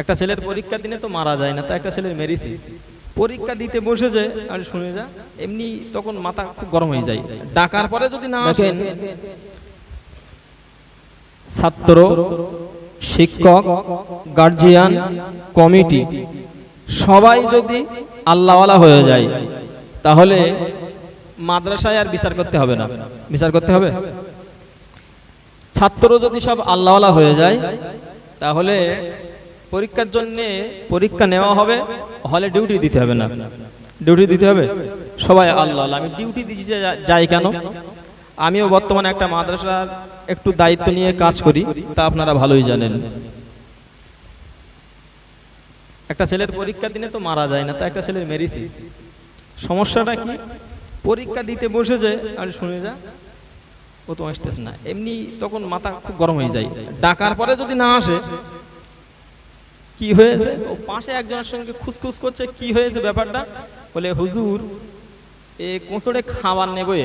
একটা ছেলের পরীক্ষা দিনে তো মারা যায় না তা একটা ছেলের মেরিছি। পরীক্ষা দিতে বসেছে আর শুনে যা। এমনি তখন মাথা খুব গরম হয়ে যায়। ডাকার পরে যদি না আসেন ছাত্র শিক্ষক গার্জিয়ান কমিটি সবাই যদি আল্লাহওয়ালা হয়ে যায় তাহলে মাদ্রাসায় আর বিচার করতে হবে না। বিচার করতে হবে? ছাত্র যদি সব আল্লাহওয়ালা হয়ে যায় তাহলে পরীক্ষার জন্য পরীক্ষা নেওয়া হবে, হলে ডিউটি দিতে হবে না। ডিউটি দিতে হবে? সবাই আল্লাহ আমি ডিউটি যা- যাই কেন? আমিও বর্তমানে একটা মাদ্রাসার একটু দায়িত্ব নিয়ে কাজ করি, তা আপনারা ভালোই জানেন। একটা ছেলের পরীক্ষা দিনে তো মারা যায় না, তা একটা ছেলের মেরিছি। সমস্যাটা কি? পরীক্ষা দিতে বসেছে, আর শুনে যা, ও তো আসতেছে না। এমনি তখন মাথা খুব গরম হয়ে যায়। ডাকার পরে যদি না আসে কি হয়েছে? ও পাশে একজনের সঙ্গে খুসখুস করছে, কি হয়েছে ব্যাপারটা? বলে, হুজুর, এ কোঁচড়ে খাবার নেবে।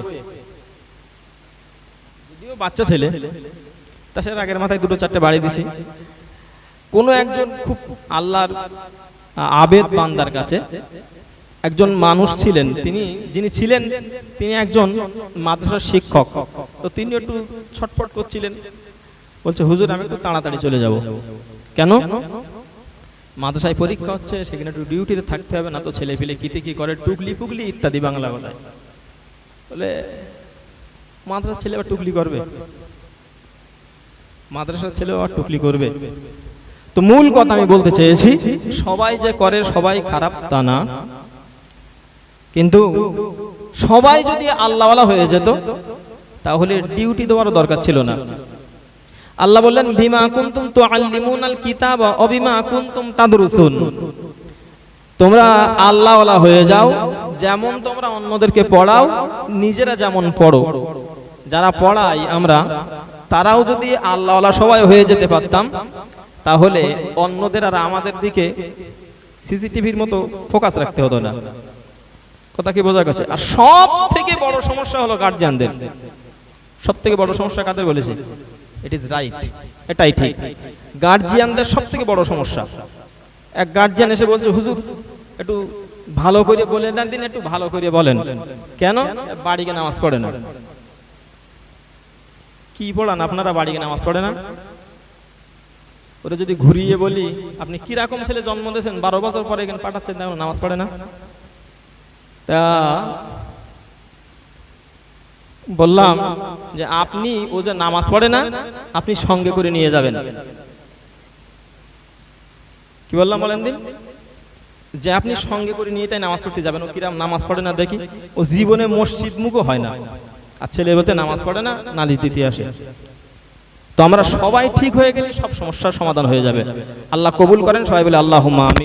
যদিও বাচ্চা ছেলে, তা সে আগের মাথায় দুটো চারটে বাড়ি দিছে। কোনো একজন খুব আল্লাহর আবেদ বান্দার কাছে একজন মানুষ ছিলেন। তিনি, যিনি ছিলেন, তিনি একজন মাদ্রাসার শিক্ষক। তো তিনি একটু ছটফট করছিলেন। বলছে, হুজুর, আমি একটু তাড়াতাড়ি চলে যাব। কেন? মাদ্রাসায় পরীক্ষা হচ্ছে, সেখানে একটু ডিউটিতে থাকতে হবে, না তো ছেলে ফেলে কিতে কি করে, টুকলি ফুকলি ইত্যাদি বাংলা বলায় বলে, মাদ্রাসার ছেলে আবার টুকলি করবে? মাদ্রাসার ছেলে আবার টুকলি করবে? তো মূল কথা আমি বলতে চেয়েছি, সবাই যে করে, সবাই খারাপ তা না। কিন্তু সবাই যদি আল্লাহওয়ালা হয়ে যেত, তাহলে ডিউটি দেওয়ার দরকার ছিল না। আল্লাহ বললেন, বিমা কুনতুম তুআল্লিমুন আল কিতাব অবিমা কুনতুম তাদরুসুন। তোমরা আল্লাহওয়ালা হয়ে যাও, যেমন তোমরা অন্যদেরকে পড়াও, নিজেরা যেমন পড়ো। যারা পড়াই আমরা, তারাও যদি আল্লাহওয়ালা সবাই হয়ে যেতে পারতাম, তাহলে অন্যদের আর আমাদের দিকে সিসিটিভির মতো ফোকাস রাখতে হতো না। কথা কি বোঝা গেছে? আর সব থেকে বড় সমস্যা হলো গার্জিয়ানদের সব থেকে বড় সমস্যা কাদের বলেছে? ইট ইজ রাইট এটাই ঠিক। গার্জিয়ানদের সব থেকে বড় সমস্যা। এক গার্জিয়ান এসে বলছে, হুজুর, একটু ভালো করে বলে দেন দিন একটু ভালো করে বলেন। কেন? বাড়িকে নামাজ পড়ে না। কি পড়ান? আপনারা বাড়িকে নামাজ পড়ে না? ওরা যদি ঘুরিয়ে বলি, আপনি কীরকম ছেলে জন্ম দিয়েছেন? বারো বছর পরে এখানে পাঠাচ্ছেন দেখুন নামাজ পড়ে না? তা বললাম যে আপনি ও যে নামাজ পড়ে না, আপনি সঙ্গে করে নিয়ে যাবেন। কি বললাম বলেন দিন? যে আপনি সঙ্গে করে নিয়ে তাই নামাজ পড়তে যাবেন, ও কিরাম নামাজ পড়ে না দেখি, ও জীবনে মসজিদ মুখও হয় না। আর ছেলে বলতে নামাজ পড়ে না, নালিশ দিতে আসে। তো আমরা সবাই ঠিক হয়ে গেলে সব সমস্যার সমাধান হয়ে যাবে। আল্লাহ কবুল করেন, সবাই বলে আল্লাহ আমি